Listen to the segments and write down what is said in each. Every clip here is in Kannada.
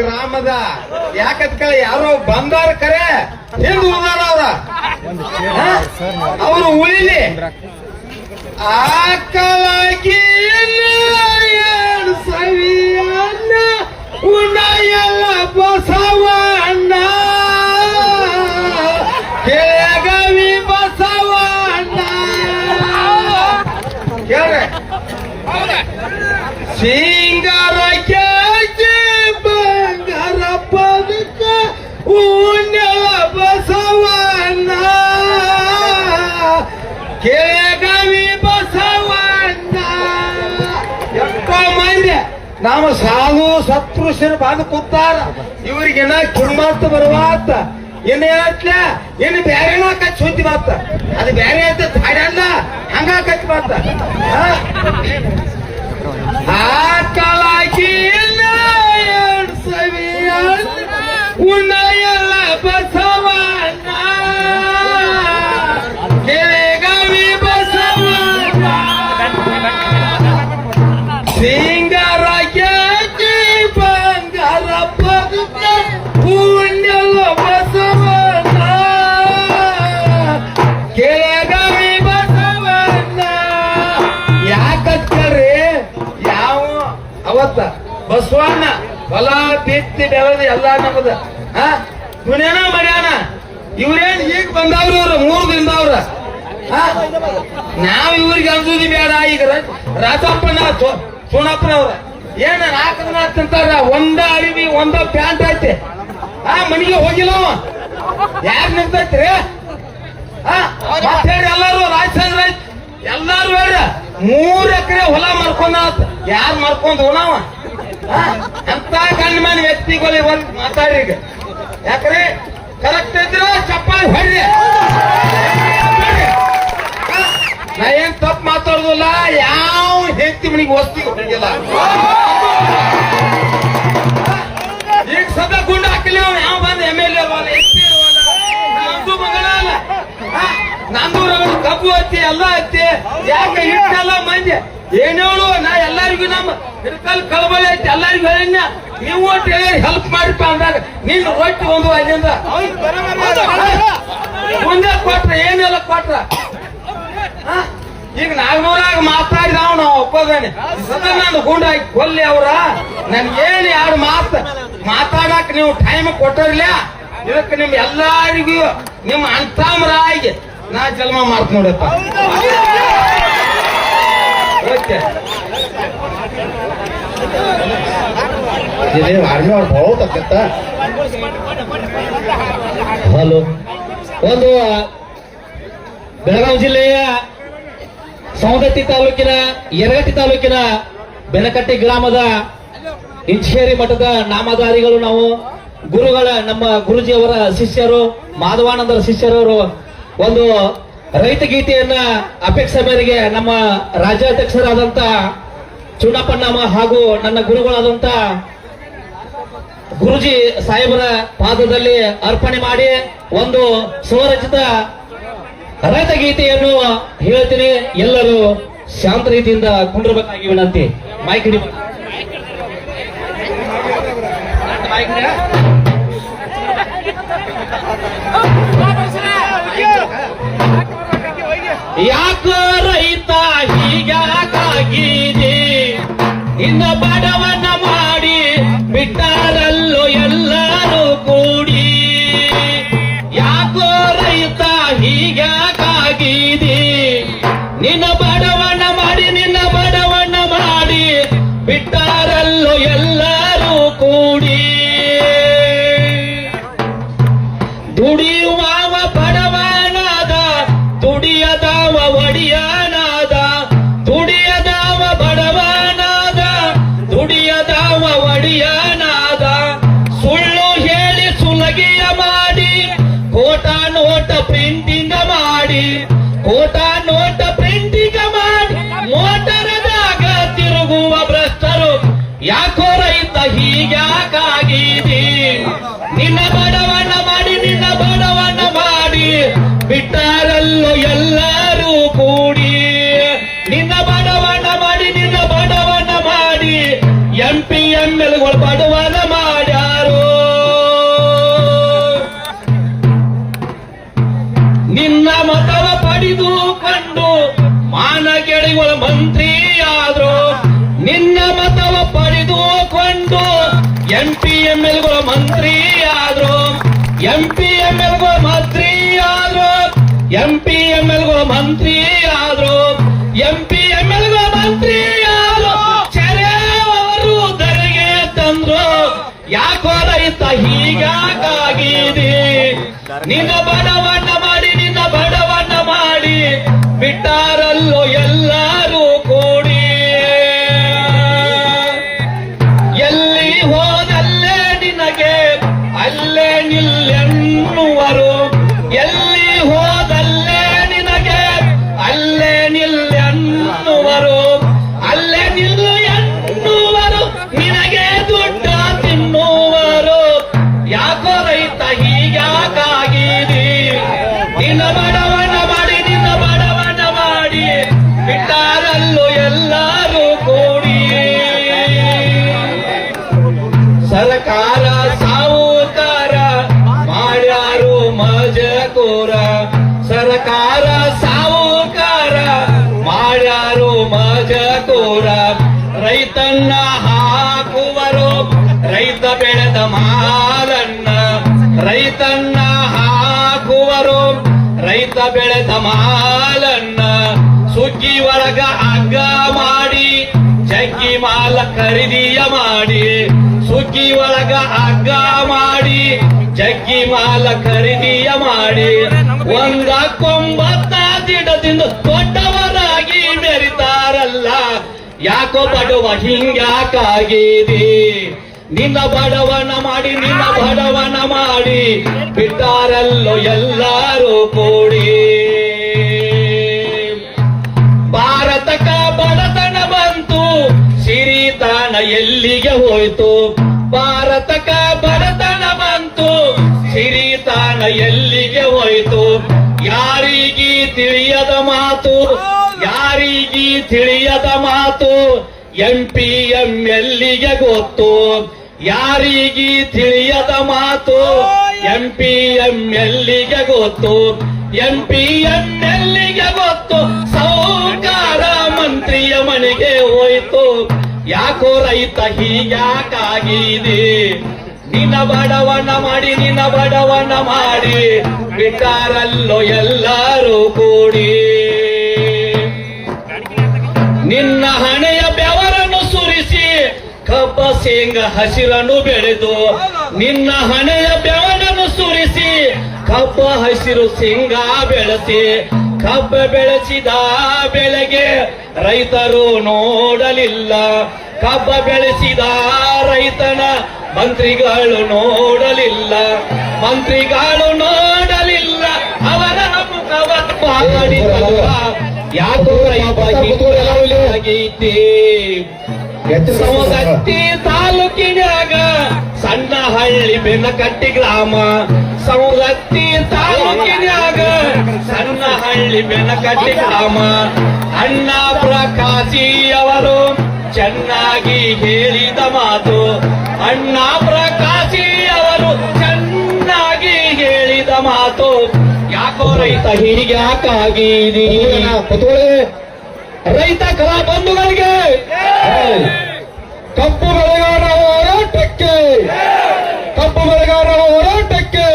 ಗ್ರಾಮದ. ಯಾಕಂತ ಯಾರೋ ಬಂದಾರ ಕರೆ ಹಿಂದ್ ಉಳ್ದಾರ ಅವ್ರ? ಅವರು ಉಳಿಲಿ. ಆಕಲಾಗಿ ಸವಿಯನ್ನ ಉಣ್ಣಯಲ್ಲ ಬಸವಣ್ಣ. ಕೆಳಗವಿ ಬಸವಣ್ಣ. ಕೇಳ್ರೆ. ಸಿಂಗಾರ ಉಣ್ಣೆಲ ಬಸವಣ್ಣ ಕೆಳಗವಿ ಬಸವಣ್ಣ ಎಷ್ಟೋ ಮಂದಿ. ನಮ್ಮ ಸಾಧು ಸತ್ಪುರುಷರು ಬಂದು ಕೂತಾರ. ಇವ್ರಿಗೆನ ಕಿಮ್ಮತ್ತು ಬರುವಾತ? ಏನ್ ಹೇಳತ್ಲ? ಏನ್ ಬ್ಯಾರೆನ ಕಚ್ಚಿ ಸುದ್ದಿ ಮಾತ ಅದು ಬ್ಯಾರೆ ಅಂತ ತಾಡಲ್ಲ ಹಂಗ ಕಚ್ಚಿ ಮಾತ ಆಕಳಾಗಿ ಎರಡು ಸವಿಯ ಉಣ್ಣಯಲ್ಲ ಬಸವಣ್ಣ ಕೆರೆಗವಿ ಬಸವಣ್ಣ ಸಿಂಗಾರ ಕೇಜಿ ಬಂಗಾರ ಪದಕ ಪುಣ್ಯಲ ಬಸವಣ್ಣ ಕೆಳಗವಿ ಬಸವಣ್ಣ ಯಾಕಂತಾರೆ ಯಾವ ಅವತ್ತ ಬಸವಣ್ಣ ಹೊಲ ಬಿತ್ತಿ ಬೆಳೆದ ಎಲ್ಲ ನಮ್ಮದ ಇವನೇನ ಮಾಡ್ಯಾನ? ಇವ್ರೇನ್ ಈಗ ಬಂದವ್ರು ಇವ್ರು? ಮೂರು ದಿನದವ್ರ? ನಾವ್ ಇವ್ರಿಗೆ ಅಂಜುದಿ ಬೇಡ. ಈಗ ರಾಜಪ್ಪನ ಸೋಣಪ್ಪನವ್ರ ಏನ ನಾಲ್ಕು ದಿನ ತಿಂತಾರ ಒಂದ ಅರಿವಿ ಒಂದ ಪ್ಯಾಂಟ್ ಐತೆ. ಆ ಮನೆಗೆ ಹೋಗಿಲ್ಲ ಯಾರು ನಿಂತೈತ್ರಿ ಎಲ್ಲಾರು ರಾಜಚಂದ್ರ ಎಲ್ಲಾರು ಬೇಡ ಮೂರ್ ಎಕರೆ ಹೊಲ ಮಾಡ್ಕೊಂಡ ಯಾರು ಮಾರ್ಕೊಂಡ್ ನಾವ? ಅಂತ ಕಣ್ಮನ್ ವ್ಯಕ್ತಿಗಳಿಗೆ ಒಂದ್ ಮಾತಾಡ್ರಿ ಯಾಕ್ರೆ ಕರೆಕ್ಟ್ ಇದ್ರೆ ಚಪ್ಪಾಳಿ ಹೊಡ್ರಿ ನಾ ಏನ್ ತಪ್ಪು ಮಾತಾಡುದಿಲ್ಲ, ಯಾವ ಹೆಂಡತಿ ಮನಿಗೆ ವಸ್ತಿ ಹೋಗಿಲ್ಲ ಈಗ ಸದಾ ಗುಂಡ ಹಾಕಿಲ್ಲ, ಯಾವ ಬಂದ ಎಂ ಎಲ್ ಎ ನಂದು ಮಗಳ ಅಲ್ಲ. ಹಾ? ನಂದು ರಗಡ ಕಬ್ಬು ಹತ್ತಿ, ಎಲ್ಲ ಹತ್ತಿ. ಯಾಕೆ ಇಟ್ಟೆಲ್ಲ ಮಂದಿ? ಏನೇಳು ನಾ ಎಲ್ಲರಿಗೂ ನಮ್ಮ ಹಿಡ್ಕಲ್ ಕಳಬಳಿ ಐತಿ, ಎಲ್ಲರಿಗೂ ಹೇಳಿನ ನೀವು ಒಟ್ಟು ಹೆಲ್ಪ್ ಮಾಡಿಪ್ಪ ಅಂದಾಗ ನಿನ್ನ ಒಟ್ಟು ಒಂದು ಅಲ್ಲಿಂದ ಮುಂದೆ ಕೊಟ್ರ ಏನೆಲ್ಲ ಕೊಟ್ರ? ಈಗ ನಾಲ್ನೂರಾಗ ಮಾತಾಡಿದವ ನಾವು ಒಪ್ಪದೇನೆ. ಸದಾನಂದ ನಾನು ಗುಂಡ ಕೊಲ್ಲೆ ಕೊಲ್ಲಿ ಅವ್ರ. ನನ್ಗೇನು ಯಾರು ಮಾತ ಮಾತಾಡಕ್ ನೀವು ಟೈಮ್ ಕೊಟ್ಟಿರ್ಲ ಇದಕ್ಕೆ ನಿಮ್ ಎಲ್ಲರಿಗೂ ನಿಮ್ಮ ಅಂತಾಮರಾಗಿ ನಾ ಜನ್ಮ ಮಾಡ್ತ ನೋಡಪ್ಪ. ಓಕೆ. ಆರ್ಮಿ ಅವ್ರು ಬಹುತಕ್ಕಂತ ಹಲೋ ಒಂದು ಬೆಳಗಾವಿ ಜಿಲ್ಲೆಯ ಸವದತ್ತಿ ತಾಲೂಕಿನ ಯರಗಟ್ಟಿ ತಾಲೂಕಿನ ಬೆನಕಟ್ಟಿ ಗ್ರಾಮದ ಇಂಚೇರಿ ಮಠದ ನಾಮಧಾರಿಗಳು ನಾವು ಗುರುಗಳ ನಮ್ಮ ಗುರುಜಿಯವರ ಶಿಷ್ಯರು ಮಾಧವಾನಂದರ ಶಿಷ್ಯರವರು ಒಂದು ರೈತ ಗೀತೆಯನ್ನ ಅಪೇಕ್ಷೆ ಮೇರೆಗೆ ನಮ್ಮ ರಾಜ್ಯಾಧ್ಯಕ್ಷರಾದಂತ ಚುನಪ್ಪಣ್ಣಮ್ಮ ಹಾಗೂ ನನ್ನ ಗುರುಗಳಾದಂತ ಗುರುಜಿ ಸಾಹೇಬರ ಪಾದದಲ್ಲಿ ಅರ್ಪಣೆ ಮಾಡಿ ಒಂದು ಸ್ವರಚಿತ ರೈತ ಗೀತೆಯನ್ನು ಹೇಳ್ತೀನಿ. ಎಲ್ಲರೂ ಶಾಂತ ರೀತಿಯಿಂದ ಕುಂಡಿರಬೇಕಾಗಿ ವಿನಂತಿ. ಮೈಕ್ ಹಿಡಿ. ಯಾಕ ರೈತ ಹೀಗಾಗಿದೆ ಇನ್ನ ಬಡವನ ದುಡಿಯುವವ ಬಡವನಾದ ದುಡಿಯದವ ಒಡಿಯನಾದ ದುಡಿಯದವ ಬಡವನಾದ ದುಡಿಯದಾವ ಒಡಿಯನಾದ. ಸುಳ್ಳು ಹೇಳಿ ಸುಲಗಿಯ ಮಾಡಿ, ಕೋಟ ನೋಟ ಪ್ರಿಂಟಿಂಗ್ ಮಾಡಿ, ಕೋಟ ನೋಟ ಪ್ರಿಂಟಿಂಗ್ ಮಾಡಿ, ಮೋಟರದಾಗ ತಿರುಗುವ ಭ್ರಷ್ಟರು ಯಾಕೋ ರೈತ ಹೀಗ್ಯಾಕಾಗಿದೆ ನಿನ್ನ ಬಡವನ ಬಿಟ್ಟಾರಲ್ಲೋ ಎಲ್ಲರೂ ಕೂಡಿ. ನಿನ್ನ ಬಡವನ ಮಾಡಿ, ನಿನ್ನ ಬಡವನ ಮಾಡಿ, ಎಂ ಪಿ ಎಂ ಎಲ್ಗಳು ಬಡವನ ಮಾಡ್ಯಾರು. ನಿನ್ನ ಮತವ ಪಡಿದು ಕಂಡು ಮಾನ ಮಾನಗೆಡಿಗಳ ಮಂತ್ರಿ ಆದ್ರು ನಿನ್ನ ಮತವ ಪಡೆದುಕೊಂಡು ಎಂ ಪಿ ಎಂ ಎಲ್ಗಳ ಮಂತ್ರಿ ಆದ್ರು ಎಂ ಪಿ ಎಂ ಎಲ್ಗಳ ಮಂತ್ರಿ ಆದ್ರು ಎಂ ಪಿ ಎಂ ಎಲ್ಗಳ ಮಂತ್ರಿ ಆದ್ರು ಎಂ ಪಿ ಎಂ ಮಂತ್ರಿ ಆದ್ರು ಅವರು ಧರೆಗೆ ತಂದ್ರು. ಯಾಕೋ ರೈತ ಹೀಗಾಗಿದೆ ನಿನ್ನ ಬಡವನ್ನ ಮಾಡಿ, ನಿನ್ನ ಬಡವನ್ನ ಮಾಡಿ. ಬಿಟ್ಟಾರಲ್ಲೋ ಎಲ್ಲರೂ ಮಾಲನ್ನ ಸುಗ್ಗಿ ಒಳಗ ಹಗ್ಗ ಮಾಡಿ, ಜಗ್ಗಿ ಮಾಲ ಖರೀದಿಯ ಮಾಡಿ. ಸುಗ್ಗಿ ಒಳಗ ಹಗ್ಗ ಮಾಡಿ, ಜಗ್ಗಿ ಮಾಲ ಖರೀದಿಯ ಮಾಡಿ. ಒಂದ ಕೊಂಬತ್ತ ದಿಡದಿಂದ ದೊಡ್ಡವರಾಗಿ ಮೆರಿತಾರಲ್ಲ, ಯಾಕೋ ಬಡವ ಹಿಂಗ್ಯಾಕಾಗಿದೆ. ನಿನ್ನ ಬಡವನ ಮಾಡಿ, ನಿನ್ನ ಬಡವನ ಮಾಡಿ, ಬಿಟ್ಟಾರಲ್ಲೋ ಎಲ್ಲರೂ ಕೂಡಿ. ಎಲ್ಲಿಗೆ ಹೋಯ್ತು? ಭಾರತಕ ಬಡತನ ಬಂತು. ಸಿರಿತಾನ ಎಲ್ಲಿಗೆ ಹೋಯ್ತು? ಯಾರಿಗಿ ತಿಳಿಯದ ಮಾತು? ಯಾರಿಗಿ ತಿಳಿಯದ ಮಾತು? ಎಂ ಪಿ ಎಂ ಎಲ್ಲಿಗೆ ಗೊತ್ತು? ಯಾರಿಗಿ ತಿಳಿಯದ ಮಾತು? ಎಂ ಪಿ ಎಂ ಎಲ್ಲಿಗೆ ಗೊತ್ತು? ಎಂ ಪಿ ಎಂ ಎಲ್ಲಿಗೆ ಗೊತ್ತು? ಸೌಕಾರ ಮಂತ್ರಿಯ ಮನೆಗೆ ಹೋಯ್ತು. ಯಾಕೋ ರೈತ ಹೀಗ್ಯಾಕಾಗಿದೆ ನಿನ್ನ ಬಡವನ ಮಾಡಿ, ನಿನ್ನ ಬಡವನ ಮಾಡಿ ಬಿಟ್ಟಾರಲ್ಲೋ ಎಲ್ಲರೂ ಕೂಡಿ. ನಿನ್ನ ಹಣೆಯ ಬೆವರನ್ನು ಸುರಿಸಿ, ಕಬ್ಬ, ಶೇಂಗ, ಹಸಿರನ್ನು ಬೆಳೆದು, ನಿನ್ನ ಹಣೆಯ ಬೆವರನ್ನು ಸುರಿಸಿ, ಕಬ್ಬ, ಹಸಿರು, ಶೇಂಗ ಬೆಳೆಸಿ ಕಬ್ಬ ಬೆಳೆಸಿದ ಬೆಳೆಗೆ ರೈತರು ನೋಡಲಿಲ್ಲ ಕಬ್ಬ ಬೆಳೆಸಿದ ರೈತನ ಮಂತ್ರಿಗಳು ನೋಡಲಿಲ್ಲ ಮಂತ್ರಿಗಳು ನೋಡಲಿಲ್ಲ ಅವರ ಮುಖವ ಮಾಡಿದಲ್ವ ಯಾಕೋ ರೈತ ಸವದತ್ತಿ ತಾಲೂಕಿನಾಗ ಸಣ್ಣ ಹಳ್ಳಿ ಬೆನ್ನಕಟ್ಟಿ ಗ್ರಾಮ. ಸವದತ್ತಿ ತಾಲೂಕಿನಾಗ ಸಣ್ಣ ಹಳ್ಳಿ ಬೆನ್ನಕಟ್ಟಿ ಗ್ರಾಮ. ಅಣ್ಣ ಪ್ರಕಾಶಿ ಅವರು ಚೆನ್ನಾಗಿ ಹೇಳಿದ ಮಾತು. ಅಣ್ಣ ಪ್ರಕಾಶಿ ಅವರು ಚೆನ್ನಾಗಿ ಹೇಳಿದ ಮಾತು. ಯಾಕೋ ರೈತ ಹೀಗೆ ಯಾಕಾಗಿದೆ ರೈತ ಕಲಾ ಬಂಧುಗಳಿಗೆ ಕಪ್ಪು ಬೆಳೆಗಾರ ಹೋರಾಟಕ್ಕೆ, ಕಪ್ಪು ಬೆಳೆಗಾರ ಹೋರಾಟಕ್ಕೆ.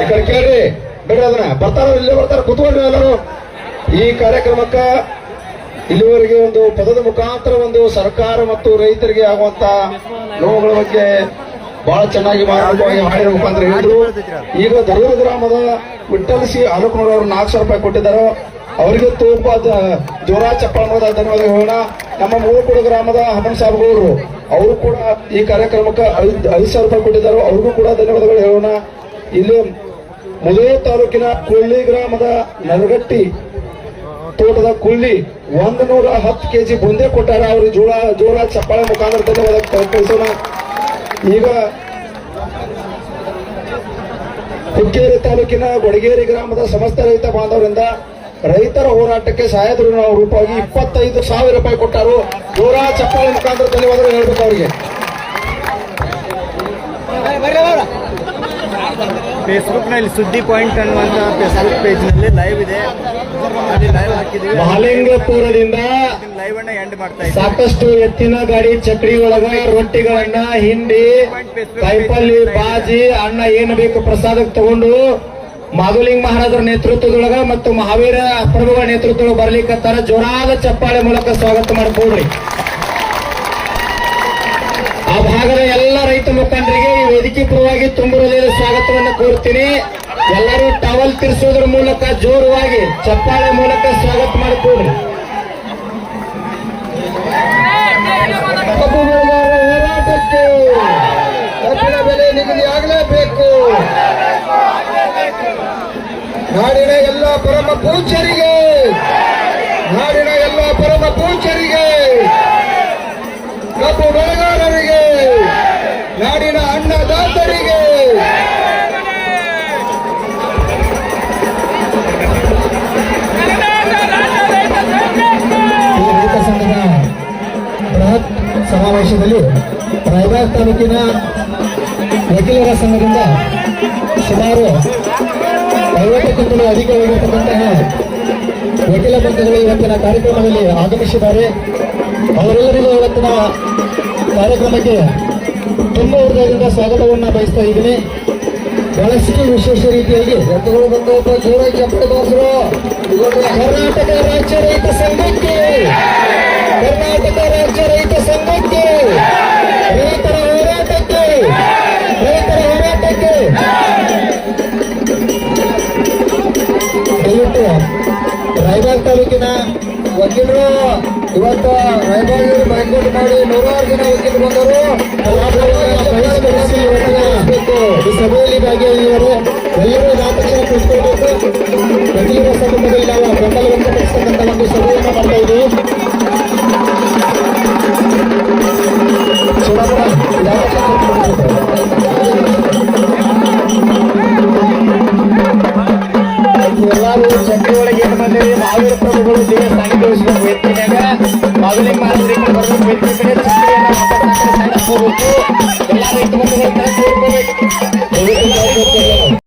ಈ ಕಡೆ ಕೇಳ್ರಿ ಬೇಡ ಅದನ್ನ. ಬರ್ತಾರ ಇಲ್ಲೇ ಬರ್ತಾರ ಕುತ್ಕೊಂಡ್ರಿ ಎಲ್ಲರೂ. ಈ ಕಾರ್ಯಕ್ರಮಕ್ಕ ಇಲ್ಲಿವರೆಗೆ ಒಂದು ಪದದ ಮುಖಾಂತರ ಒಂದು ಸರ್ಕಾರ ಮತ್ತು ರೈತರಿಗೆ ಆಗುವಂತ ನೋವುಗಳ ಬಗ್ಗೆ ಬಹಳ ಚೆನ್ನಾಗಿ ಮಾರಾಟವಾಗಿ ಮಾಡಿರೋ ಮುಖಾಂತರ ಹೇಳಿದ್ರು ಈಗ ದೊಡ್ಡ ಗ್ರಾಮದ ವಿಠಲ್ ಸಿ ನಾಲ್ಕು ಸಾವಿರ ರೂಪಾಯಿ ಕೊಟ್ಟಿದ್ದಾರೆ. ಅವರಿಗೆ ತೋಪ ಜೋರ ಚಪ್ಪಾಳ ಧನ್ಯವಾದ ಹೇಳೋಣ ನಮ್ಮ ಮೂವಕೂಡ ಗ್ರಾಮದ ಹನುಮ ಸಾಹೇಬ್ಗೌಡರು ಅವರು ಕೂಡ ಈ ಕಾರ್ಯಕ್ರಮಕ್ಕೆ ಐದು ಐದು ಸಾವಿರ ರೂಪಾಯಿ ಕೊಟ್ಟಿದ್ದಾರೆ. ಅವ್ರಿಗೂ ಕೂಡ ಧನ್ಯವಾದಗಳು ಹೇಳೋಣ. ಇಲ್ಲಿ ಮುದೇ ತಾಲೂಕಿನ ಕುಳ್ಳಿ ಗ್ರಾಮದ ನರಗಟ್ಟಿ ತೋಟದ ಕುಳ್ಳಿ ಒಂದು ನೂರ ಹತ್ತು ಕೆಜಿ ಬುಂದೆ ಕೊಟ್ಟಾರ. ಅವ್ರಿಗೆ ಜೋಳ ಜೋಳ ಚಪ್ಪಾಳೆ ಮುಖಾಂತರ ಧನ್ಯವಾದ ಕಳಿಸೋಣ ಈಗ ಹುಕ್ಕೇರಿ ತಾಲೂಕಿನ ಗೊಡಗೇರಿ ಗ್ರಾಮದ ಸಮಸ್ತ ರೈತ ಬಾಂಧವರಿಂದ ರೈತರ ಹೋರಾಟಕ್ಕೆ ಸಹಾಯಧನ ರೂಪವಾಗಿ ಇಪ್ಪತ್ತೈದು ಸಾವಿರ ರೂಪಾಯಿ ಕೊಟ್ಟರು. ದೂರ ಚಪ್ಪಲಿ ಮುಖಾಂತರ ಧನ್ಯವಾದಗಳು ಹೇಳ್ಬೇಕು ಅವರಿಗೆ. ಫೇಸ್ಬುಕ್ನಲ್ಲಿ ಸುದ್ದಿ ಪಾಯಿಂಟ್ ಅನ್ನುವಂತ ಫೇಸ್ಬುಕ್ ಪೇಜ್ನಲ್ಲಿ ಲೈವ್ ಇದೆ. ಅಲ್ಲಿ ಲೈವ್ ಹಾಕಿದ್ದೀವಿ. ಮಹಾಲಿಂಗಪುರದಿಂದ ಲೈವ್ ಅನ್ನ ಎಂಡ್ ಮಾಡ್ತಾ ಇದ್ದೀವಿ. ಸಾಕಷ್ಟು ಎತ್ತಿನ ಗಾಡಿ ಚಕ್ರಿ ಒಳಗ ರೊಟ್ಟಿಗಳನ್ನ ಹಿಂಡಿ ಕೈಪಲ್ಲಿ ಬಾಜಿ ಅಣ್ಣ ಏನು ಬೇಕು ಪ್ರಸಾದಕ್ಕೆ ತಗೊಂಡು ಮಾಧುಲಿಂಗ ಮಹಾರಾಜರ ನೇತೃತ್ವದೊಳಗ ಮತ್ತು ಮಹಾವೀರ ಪ್ರಭುಗಳ ನೇತೃತ್ವದೊಳಗೆ ಬರ್ಲಿಕ್ಕತ್ತಾರ ಜೋರಾದ ಚಪ್ಪಾಳೆ ಮೂಲಕ ಸ್ವಾಗತ ಮಾಡ್ಕೊಡ್ರಿ ಆ ಭಾಗದ ಎಲ್ಲ ರೈತ ಮುಖಂಡರಿಗೆ ಈ ವೇದಿಕೆ ಪರವಾಗಿ ತುಂಬ ಸ್ವಾಗತವನ್ನು ಕೋರ್ತೀನಿ. ಎಲ್ಲರೂ ಟವಲ್ ತಿರ್ಸೋದ್ರ ಮೂಲಕ ಜೋರವಾಗಿ ಚಪ್ಪಾಳೆ ಮೂಲಕ ಸ್ವಾಗತ ಮಾಡಿಕೊಡ್ರಿ ಕಬ್ಬು ಬೆಳೆಗಾರರ ಹೋರಾಟಕ್ಕೆ ಕಬ್ಬಿನ ಬೆಲೆ ನಿಗದಿ ಆಗಲೇಬೇಕು ನಾಡಿನ ಎಲ್ಲ ಪರಮ ಪೂಜ್ಯರಿಗೆ, ನಾಡಿನ ಎಲ್ಲ ಪರಮ ಪೂಜ್ಯರಿಗೆ ಕಬ್ಬು ಬೆಳೆಗಾರರಿಗೆ, ನಾಡಿನ ಅನ್ನದಾತರಿಗೆ. ಸಂಘದ ಬೃಹತ್ ಸಮಾವೇಶದಲ್ಲಿ ರಾಯಬಾಗ್ ತಾಲೂಕಿನ ವಕೀಲರ ಸಂಘದಿಂದ ಸುಮಾರು ಐವತ್ತಕ್ಕಿಂತಲೂ ಅಧಿಕವಾಗಿರತಕ್ಕಂತಹ ವಕೀಲ ಬಂಧುಗಳು ಇವತ್ತಿನ ಕಾರ್ಯಕ್ರಮದಲ್ಲಿ ಆಗಮಿಸಿದ್ದಾರೆ. ಅವರೆಲ್ಲರಿಗೂ ಇವತ್ತಿನ ಕಾರ್ಯಕ್ರಮಕ್ಕೆ ತುಂಬ ಹೃದಯದಿಂದ ಸ್ವಾಗತವನ್ನು ಬಯಸ್ತಾ ಇದ್ದೀನಿ. ಬಹಳಷ್ಟು ವಿಶೇಷ ರೀತಿಯಾಗಿ ಎತ್ತುಗಳು ಬಂದು ಒಬ್ಬ ಜೋರಾಗಿ ಚಪ್ಪಳೆ ಬಾಸರು ಕರ್ನಾಟಕ ರಾಜ್ಯ ರೈತ ಸಂಘಕ್ಕೆ, ಕರ್ನಾಟಕ ರಾಜ್ಯ ರೈತ ಸಂಘಕ್ಕೆ ರೈತರ ಹೋರಾಟಕ್ಕೆ ವಕೀಲರು, ಇವತ್ತು ರಾಯಬಾಗಿಲು ಬೈಕೋಟ್ ಮಾಡಿ ನೂರಾರು ಜನ ವಕೀಲರು ಬಂದರು. ಈ ಸಭೆಯಲ್ಲಿ ಭಾಗಿಯಾಗಿದ್ದಾರೆ ಎಲ್ಲರೂ ರಾಜಕೀಯ ಕೂತ್ಕೊಳ್ಬೇಕು ವಕೀಲರ ಸಂದರ್ಭದಲ್ಲಿ ನಾವು ಬೆಂಬಲ ವ್ಯಕ್ತಪಡಿಸತಕ್ಕಂಥ ಒಂದು ಸಭೆಯನ್ನು ಮಾಡ್ತಾ ಇದ್ದೀವಿ.